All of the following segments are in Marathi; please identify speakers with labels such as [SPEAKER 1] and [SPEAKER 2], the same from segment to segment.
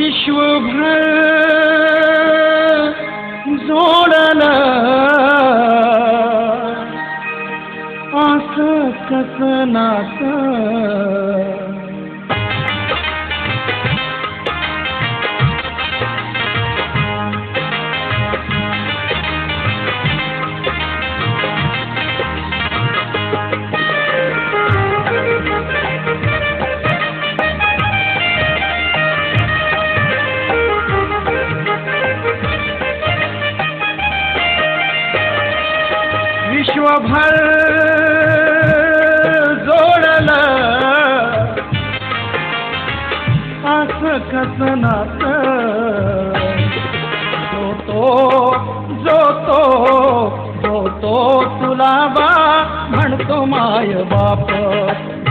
[SPEAKER 1] विश्वभर जोडल असं कसं भर विश्वभर असं कसं नातं जो तो जो तो जो तो तुला बा म्हणतो माय बाप.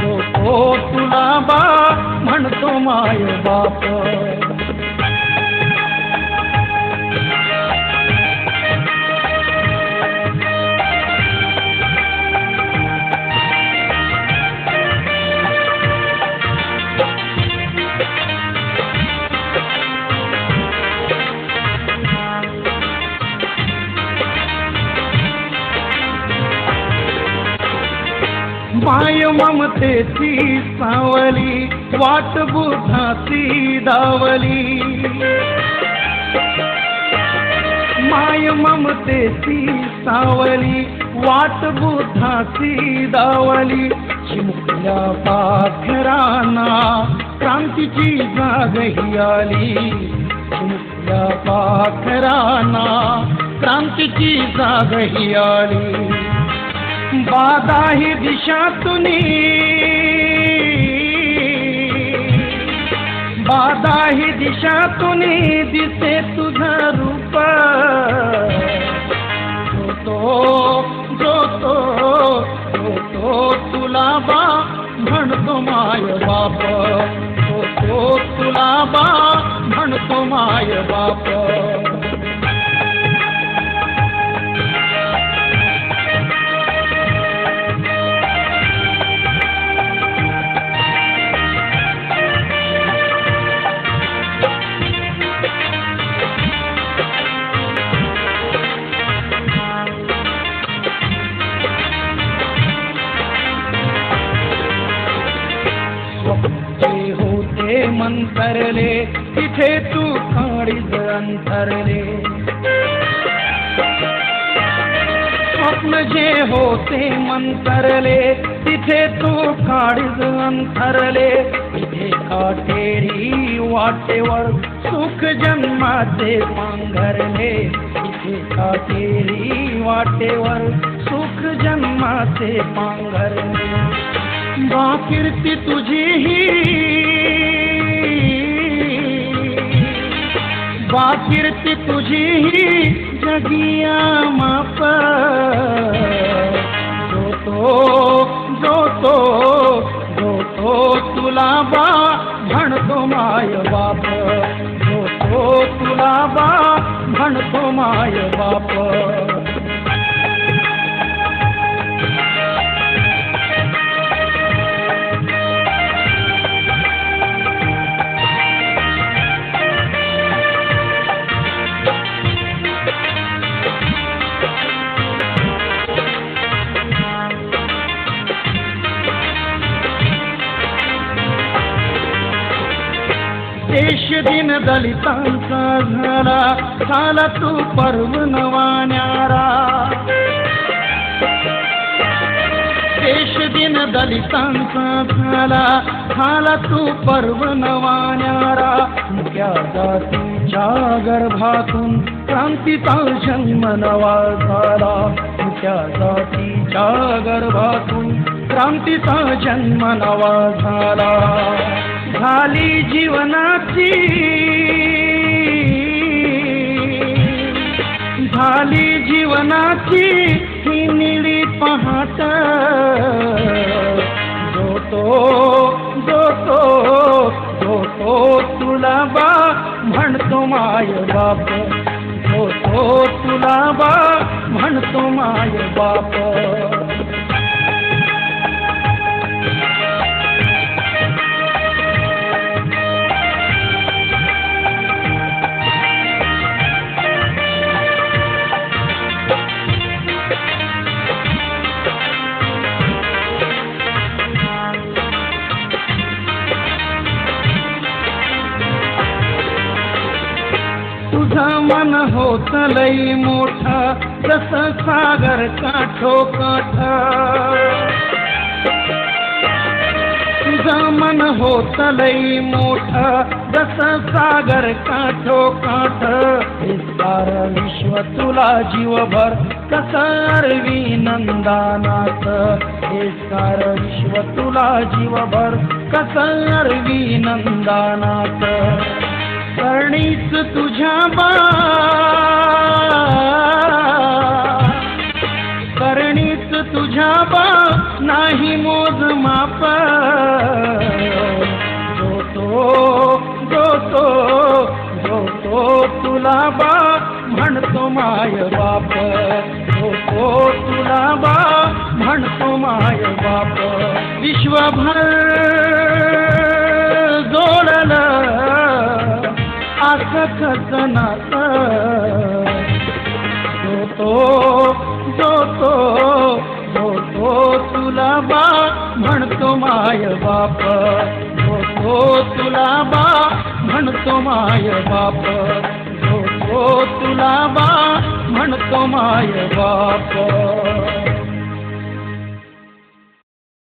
[SPEAKER 1] जो तो तुला बा म्हणतो माय बाप. माय ममतेची सावली वाट बुधाची दावली माय ममतेची सावली वाट बुधाची दावली चिमुकल्या पाखरांना क्रांतीची जागही आली. चिमुकल्या पाखरांना क्रांतीची जागही आली. बादाही दिशातुनी बादाही दिशातुनी दिसे तुझं रूप जो तो जो तो जो तो तुला बा म्हणतो माय बाप। मंतरले तिथे तू काळीज अंतरले स्वप्न जे होते मंतरले तिथे तू काळीज अंतरले तिथे काटेरी वाटेवर सुख जन्माचे पांघरले तिथे काटेरी वाटेवर सुख जन्माचे पांघरले बाकीर्ती तुझीही तुझी ही जगिया माप. जो तो जो तो जो तो तुला बा म्हणतो माय बाप. जो तो तुला बा म्हणतो माय बाप. देश दिन दलितांचा झाला. झाला तू पर्व नवाण्यारा. देश दिन दलितांचा झाला. झाला तू पर्व नवाण्यारा. मुक्या जातीच्या गर्भातून क्रांतीचा जन्म नवा झाला. मुक्या जातीच्या गर्भातून क्रांतीचा जन्म नवा झाला. झाली जीवनाची झाली जीवनाची ही निळी पहाट. जो तो जो तो जो तो तुला बा म्हणतो माय बाप. जो तो तुला बा म्हणतो माय बाप. मन होत लई मोठा तस सागर काठो काठ तुझं मन होत लई मोठा जस सागर काठो काठ हे सार विश्व तुला जीवभर कस अरवी नंदानाथ. हे सार विश्व तुला जीवभर कस अरवी नंदानाथ. करणीच तुझ्या बा करणीच तुझ्या बा नाही मोज माप जो तो जो तो जो तो तुला बा म्हणतो माय बाप. जो तो तुला बा म्हणतो माय बाप. विश्वभर जोडलं आसख सनात तो जो तो जो तो तुला बा म्हणतो माय बाप. जो तो तुला बा म्हणतो माय बाप. जो तो तुला बा म्हणतो माय बाप.